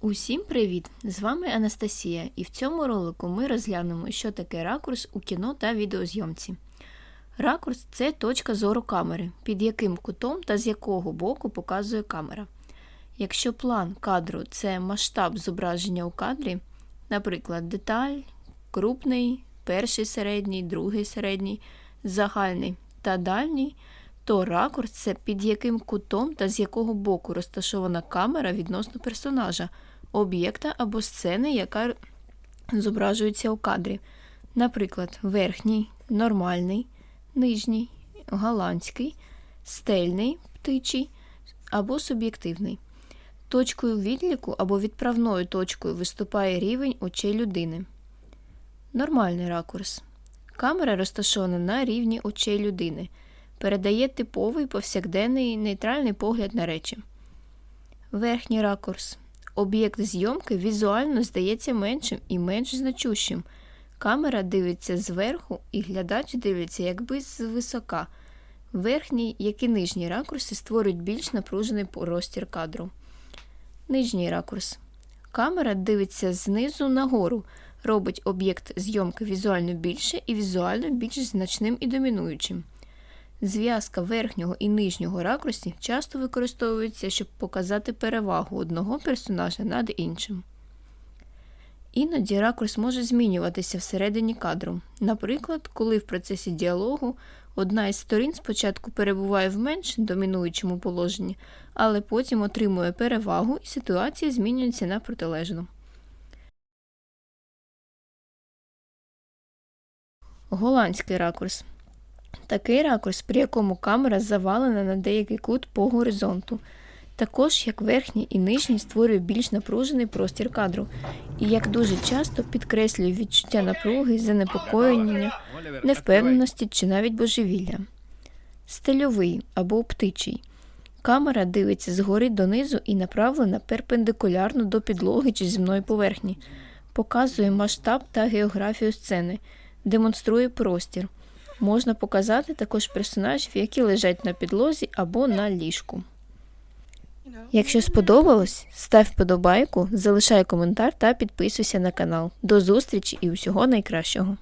Усім привіт! З вами Анастасія, і в цьому ролику ми розглянемо, що таке ракурс у кіно та відеозйомці. Ракурс це точка зору камери, під яким кутом та з якого боку показує камера. Якщо план кадру це масштаб зображення у кадрі, наприклад, деталь, крупний, перший середній, другий середній, загальний та дальній, то ракурс це під яким кутом та з якого боку розташована камера відносно персонажа, об'єкта або сцени, яка зображується у кадрі. Наприклад, верхній, нормальний, нижній, голландський, стельний, птичий або суб'єктивний. Точкою відліку або відправною точкою виступає рівень очей людини. Нормальний ракурс. Камера розташована на рівні очей людини передає типовий повсякденний нейтральний погляд на речі. Верхній ракурс. Об'єкт зйомки візуально здається меншим і менш значущим. Камера дивиться зверху, і глядач дивиться якби звисока. Верхній, як і нижній ракурси створюють більш напружений простір кадру. Нижній ракурс. Камера дивиться знизу нагору, робить об'єкт зйомки візуально більше і візуально більш значним і домінуючим. Зв'язка верхнього і нижнього ракурсів часто використовується, щоб показати перевагу одного персонажа над іншим. Іноді ракурс може змінюватися всередині кадру. Наприклад, коли в процесі діалогу одна із сторін спочатку перебуває в менш домінуючому положенні, але потім отримує перевагу і ситуація змінюється на протилежну. Голландський ракурс. Такий ракурс, при якому камера завалена на деякий кут по горизонту. Також як верхній і нижній створює більш напружений простір кадру, і як дуже часто підкреслює відчуття напруги, занепокоєння, невпевненості чи навіть божевілля. Стильовий або птичий. Камера дивиться згори донизу і направлена перпендикулярно до підлоги чи земної поверхні, показує масштаб та географію сцени, демонструє простір. Можна показати також персонажів, які лежать на підлозі або на ліжку. Якщо сподобалось, став вподобайку, залишай коментар та підписуйся на канал. До зустрічі і усього найкращого!